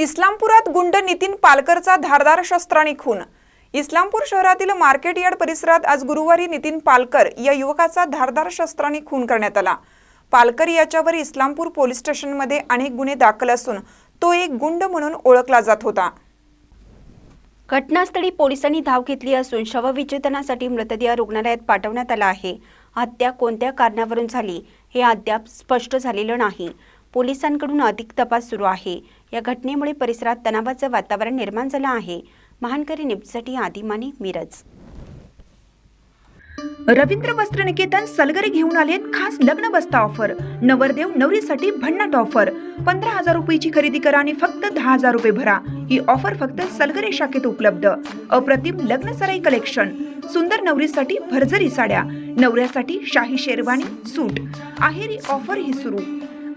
इस्लामपुरात गुंड नितीन पालकरचा धारदार शस्त्राने खून. इस्लामपूर शहरातील मार्केट यार्ड परिसरात आज गुरुवारी नितीन पालकर या युवकाचा धारदार शस्त्राने खून करण्यात आला. पालकर याच्यावर इस्लामपूर पोलीस स्टेशनमध्ये अनेक गुन्हे दाखल असून तो एक गुंड म्हणून ओळखला जात होता. घटनास्थळी पोलिसांनी धाव घेतली असून शवविच्छेदनासाठी मृतदेह रुग्णालयात पाठवण्यात आला आहे. हत्या कोणत्या कारणावरून झाली हे अद्याप स्पष्ट झालेलं नाही. पोलिसांकडून अधिक तपास सुरू आहे. या घटनेमुळे परिसरात तणावाचं वातावरण निर्माण झालं आहे. महानकरी न्यूजसाठी आदिमाने मिरज. रवींद्र वस्त्र निकेतन सलगरे घेऊन आलेत खास लग्न बस्ता ऑफर. नवरदेव नवरीसाठी भन्नाट ऑफर. पंधरा हजार रुपयाची खरेदी करा आणि फक्त दहा हजार रुपये भरा. ही ऑफर फक्त सलगरे शाखेत उपलब्ध. अप्रतिम लग्न सराई कलेक्शन. सुंदर नवरीसाठी भरजरी साड्या. नवऱ्यासाठी शाही शेरवानी सूट. आहेरी ऑफर ही सुरू.